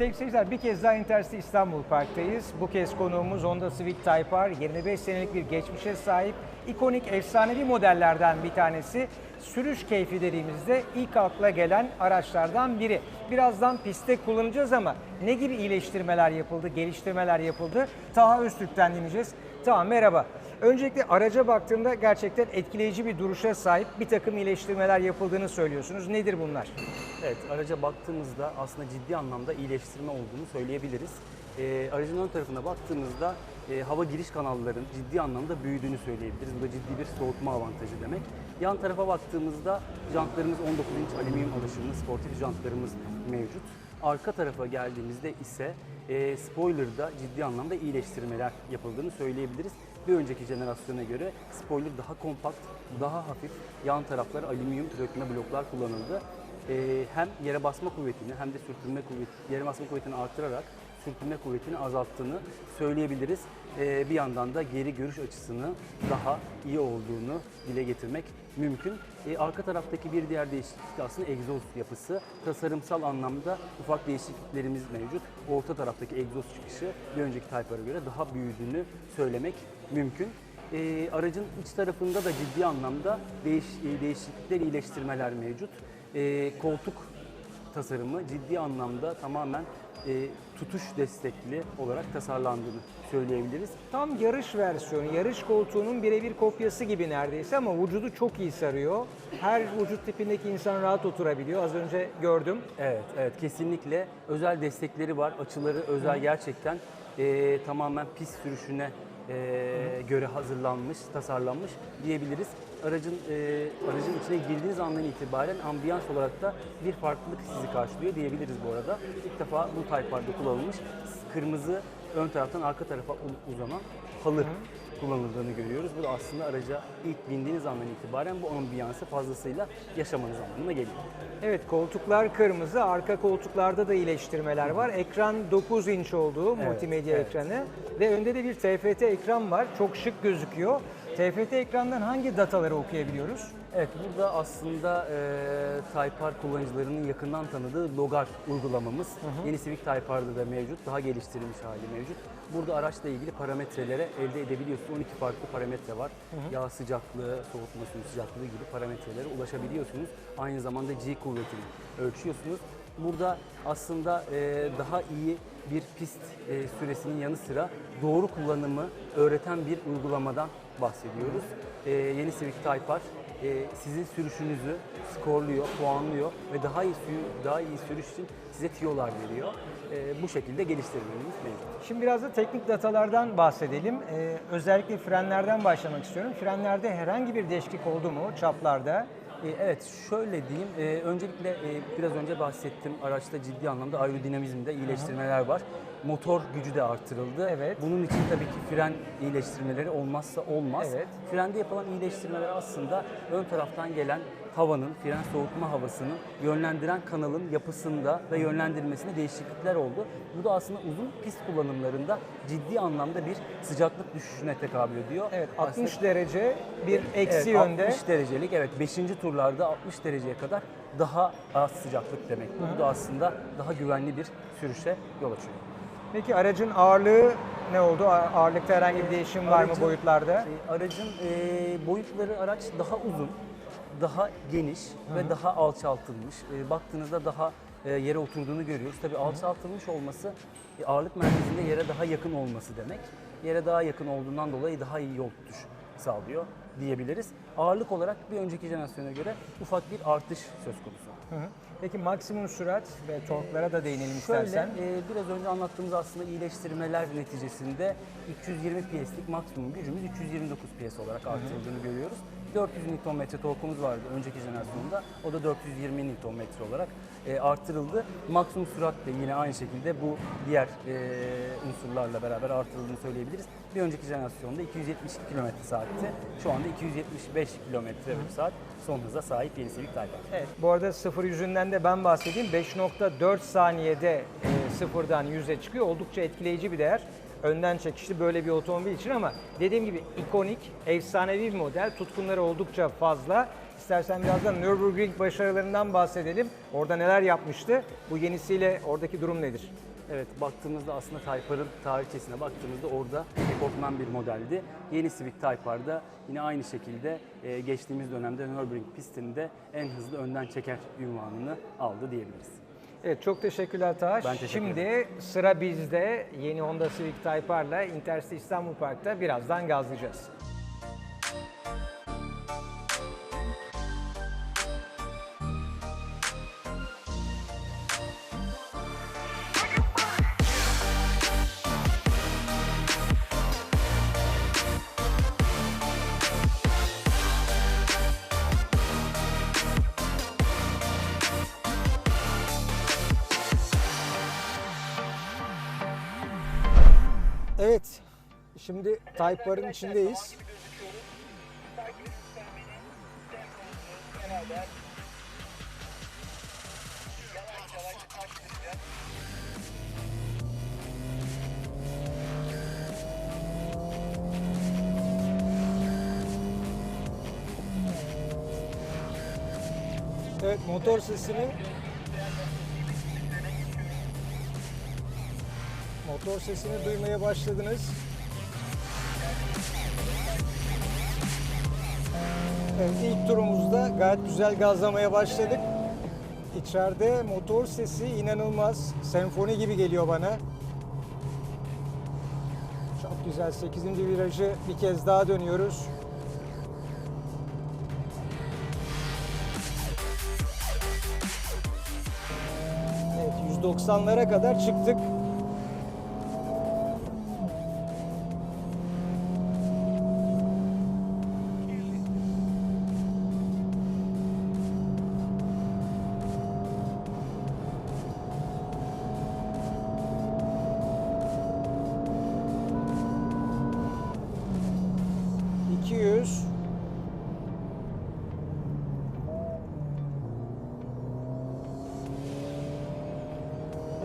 Sevgili seyirciler bir kez daha Intercity İstanbul Park'tayız. Bu kez konuğumuz Honda Civic Type R. 25 senelik bir geçmişe sahip ikonik efsanevi modellerden bir tanesi. Sürüş keyfi dediğimizde ilk akla gelen araçlardan biri. Birazdan pistte kullanacağız ama ne gibi iyileştirmeler yapıldı, geliştirmeler yapıldı? Taha Öztürk'ten dinleyeceğiz. Taha merhaba. Öncelikle araca baktığımda gerçekten etkileyici bir duruşa sahip bir takım iyileştirmeler yapıldığını söylüyorsunuz. Nedir bunlar? Evet, araca baktığımızda aslında ciddi anlamda iyileştirme olduğunu söyleyebiliriz. Ee, aracın ön tarafına baktığımızda e, hava giriş kanallarının ciddi anlamda büyüdüğünü söyleyebiliriz. Bu da ciddi bir soğutma avantajı demek. Yan tarafa baktığımızda jantlarımız 19 inç alüminyum alışımlı sportif jantlarımız mevcut. Arka tarafa geldiğimizde ise e, spoiler'da ciddi anlamda iyileştirmeler yapıldığını söyleyebiliriz. Bir önceki jenerasyona göre spoiler daha kompakt, daha hafif, yan taraflar alüminyum dökme bloklar kullanıldı. Ee, hem yere basma kuvvetini hem de sürtünme kuvveti, yere basma kuvvetini artırarak sürtünme kuvvetini azalttığını söyleyebiliriz. Ee, bir yandan da geri görüş açısını daha iyi olduğunu dile getirmek mümkün. Ee, arka taraftaki bir diğer değişiklik de aslında egzoz yapısı. Tasarımsal anlamda ufak değişikliklerimiz mevcut. Orta taraftaki egzoz çıkışı bir önceki Type-R'a göre daha büyüdüğünü söylemek mümkün. Ee, aracın iç tarafında da ciddi anlamda değiş, e, değişiklikler, iyileştirmeler mevcut. Ee, koltuk tasarımı ciddi anlamda tamamen e, tutuş destekli olarak tasarlandığını söyleyebiliriz. Tam yarış versiyonu, yarış koltuğunun birebir kopyası gibi neredeyse ama vücudu çok iyi sarıyor. Her vücut tipindeki insan rahat oturabiliyor. Az önce gördüm. Evet, evet kesinlikle özel destekleri var. Açıları özel gerçekten e, tamamen pist sürüşüne e, göre hazırlanmış, tasarlanmış diyebiliriz. Aracın e, aracın içine girdiğiniz andan itibaren ambiyans olarak da bir farklılık sizi karşılıyor diyebiliriz bu arada. İlk defa bu Type R'da kullanılmış kırmızı ön taraftan arka tarafa uzanan halı kullanıldığını görüyoruz. Bu da aslında araca ilk bindiğiniz andan itibaren bu ambiyansı fazlasıyla yaşamanız anlamına geliyor. Evet koltuklar kırmızı, arka koltuklarda da iyileştirmeler var. Ekran 9 inç olduğu multimedya evet. ekranı ve önde de bir TFT ekran var. Çok şık gözüküyor. TFT ekrandan hangi dataları okuyabiliyoruz? Evet burada aslında e, Type R kullanıcılarının yakından tanıdığı Logar uygulamamız yeni Civic Type R'da da mevcut. Daha geliştirilmiş hali mevcut. Burada araçla ilgili parametrelere elde edebiliyorsunuz. 12 farklı parametre var. Yağ sıcaklığı, soğutma suyu sıcaklığı gibi parametrelere ulaşabiliyorsunuz. Aynı zamanda G kuvvetini ölçüyorsunuz. Burada aslında e, daha iyi bir pist e, süresinin yanı sıra doğru kullanımı öğreten bir uygulamadan bahsediyoruz. E, yeni Civic Type R sizin sürüşünüzü skorluyor, puanlıyor ve daha iyi sürü- daha iyi sürüş için size tiyolar veriyor. Bu şekilde geliştirmeniz mevcut. Şimdi biraz da teknik datalardan bahsedelim. Özellikle frenlerden başlamak istiyorum. Frenlerde herhangi bir değişiklik oldu mu çaplarda? E, Evet, şöyle diyeyim. E, öncelikle e, biraz önce bahsettim. Araçta ciddi anlamda aerodinamizmde iyileştirmeler var. Motor gücü de artırıldı. Evet. Bunun için tabii ki fren iyileştirmeleri olmazsa olmaz. Evet. Frende yapılan iyileştirmeler aslında ön taraftan gelen havanın, fren soğutma havasının yönlendiren kanalın yapısında ve yönlendirmesinde değişiklikler oldu. Bu da aslında uzun pist kullanımlarında ciddi anlamda bir sıcaklık düşüşüne tekabül ediyor. Evet, Aslında- 60 derece bir eksi Evet, yönde. 60 derecelik evet 5. turlarda 60 dereceye kadar daha az sıcaklık demek. Bu da aslında daha güvenli bir sürüşe yol açıyor. Peki aracın ağırlığı ne oldu? Ağırlıkta herhangi bir değişim var mı Aracın- boyutlarda? E, aracın e, boyutları araç daha uzun, daha geniş ve daha alçaltılmış. E, baktığınızda daha e, yere oturduğunu görüyoruz. Tabii alçaltılmış olması e, ağırlık merkezinde yere daha yakın olması demek. Yere daha yakın olduğundan dolayı daha iyi yol tutuş sağlıyor diyebiliriz. Ağırlık olarak bir önceki jenerasyona göre ufak bir artış söz konusu. Hı hı. Peki maksimum sürat ve torklara da değinelim Şöyle, istersen. e, biraz önce anlattığımız aslında iyileştirmeler neticesinde 320 PS'lik maksimum gücümüz 329 PS olarak artırıldığını görüyoruz. 400 Nm torkumuz vardı önceki jenerasyonda. O da 420 Nm olarak e, artırıldı. Maksimum sürat de yine aynı şekilde bu diğer e, unsurlarla beraber artırıldığını söyleyebiliriz. Bir önceki jenerasyonda 270 km saatti. Şu anda 275 km saat son hıza sahip yeni Civic Type R. Evet, bu arada sıfır yüzünden de ben bahsedeyim. 5.4 saniyede e, sıfırdan 100'e çıkıyor. Oldukça etkileyici bir değer. Önden çekişli böyle bir otomobil için ama dediğim gibi ikonik, efsanevi bir model. Tutkunları oldukça fazla. İstersen birazdan Nürburgring başarılarından bahsedelim. Orada neler yapmıştı? Bu yenisiyle oradaki durum nedir? Evet baktığımızda aslında Type R'ın tarihçesine baktığımızda orada rekortman bir modeldi. Yeni Civic Type R'da yine aynı şekilde e, geçtiğimiz dönemde Nürburgring pistinde en hızlı önden çeker ünvanını aldı diyebiliriz. Evet çok teşekkürler Taş. Ben teşekkür Şimdi sıra bizde. Yeni Honda Civic Type R'la Intercity İstanbul Park'ta birazdan gazlayacağız. Şimdi Type içindeyiz. Evet, motor sesini Motor sesini duymaya başladınız. İlk turumuzda gayet güzel gazlamaya başladık. İçeride motor sesi inanılmaz. Senfoni gibi geliyor bana. Çok güzel. 8. virajı bir kez daha dönüyoruz. Evet, 190'lara kadar çıktık.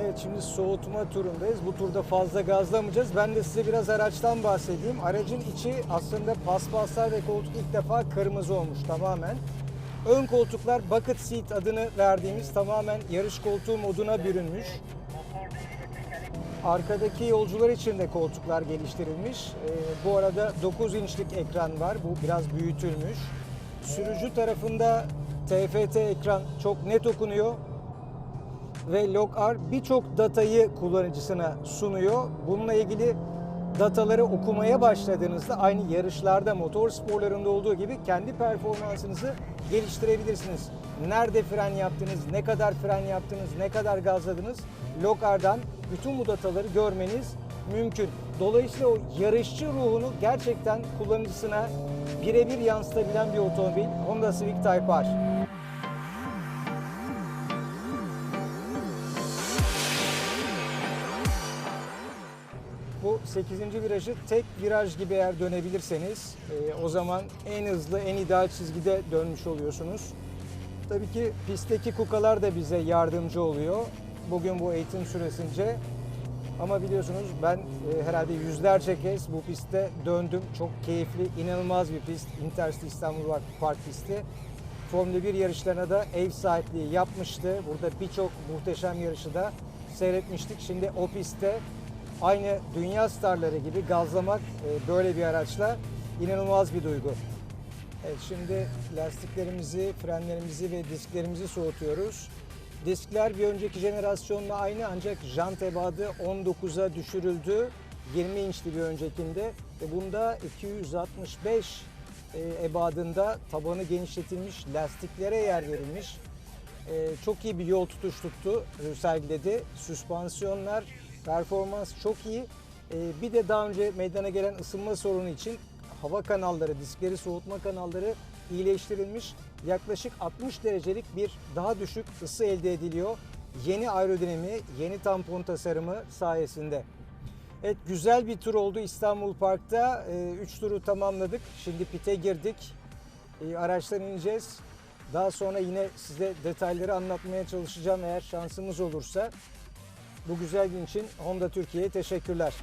Evet şimdi soğutma turundayız. Bu turda fazla gazlamayacağız. Ben de size biraz araçtan bahsedeyim. Aracın içi aslında paspaslar ve koltuk ilk defa kırmızı olmuş tamamen. Ön koltuklar bucket seat adını verdiğimiz tamamen yarış koltuğu moduna bürünmüş. Arkadaki yolcular için de koltuklar geliştirilmiş. Ee, bu arada 9 inçlik ekran var. Bu biraz büyütülmüş. Sürücü tarafında TFT ekran çok net okunuyor ve LogR birçok datayı kullanıcısına sunuyor. Bununla ilgili dataları okumaya başladığınızda aynı yarışlarda, motor sporlarında olduğu gibi kendi performansınızı geliştirebilirsiniz. Nerede fren yaptınız, ne kadar fren yaptınız, ne kadar gazladınız LogR'dan bütün bu dataları görmeniz mümkün. Dolayısıyla o yarışçı ruhunu gerçekten kullanıcısına birebir yansıtabilen bir otomobil Honda Civic Type R. Bu 8. virajı tek viraj gibi eğer dönebilirseniz e, o zaman en hızlı, en ideal çizgide dönmüş oluyorsunuz. Tabii ki pistteki kukalar da bize yardımcı oluyor. Bugün bu eğitim süresince. Ama biliyorsunuz ben e, herhalde yüzlerce kez bu pistte döndüm. Çok keyifli, inanılmaz bir pist. Intercity İstanbul Park pisti. Formula 1 yarışlarına da ev sahipliği yapmıştı. Burada birçok muhteşem yarışı da seyretmiştik. Şimdi o pistte aynı dünya starları gibi gazlamak e, böyle bir araçla inanılmaz bir duygu. Evet şimdi lastiklerimizi, frenlerimizi ve disklerimizi soğutuyoruz. Diskler bir önceki jenerasyonla aynı ancak jant ebadı 19'a düşürüldü. 20 inçti bir öncekinde ve bunda 265 e, ebadında tabanı genişletilmiş lastiklere yer verilmiş. E, çok iyi bir yol tutuş tuttu, sergiledi. Süspansiyonlar, performans çok iyi. E, bir de daha önce meydana gelen ısınma sorunu için hava kanalları, diskleri soğutma kanalları iyileştirilmiş. Yaklaşık 60 derecelik bir daha düşük ısı elde ediliyor. Yeni aerodinami, yeni tampon tasarımı sayesinde. Evet güzel bir tur oldu İstanbul Park'ta. 3 turu tamamladık. Şimdi pite girdik. E, araçtan ineceğiz. Daha sonra yine size detayları anlatmaya çalışacağım eğer şansımız olursa. Bu güzel gün için Honda Türkiye'ye teşekkürler.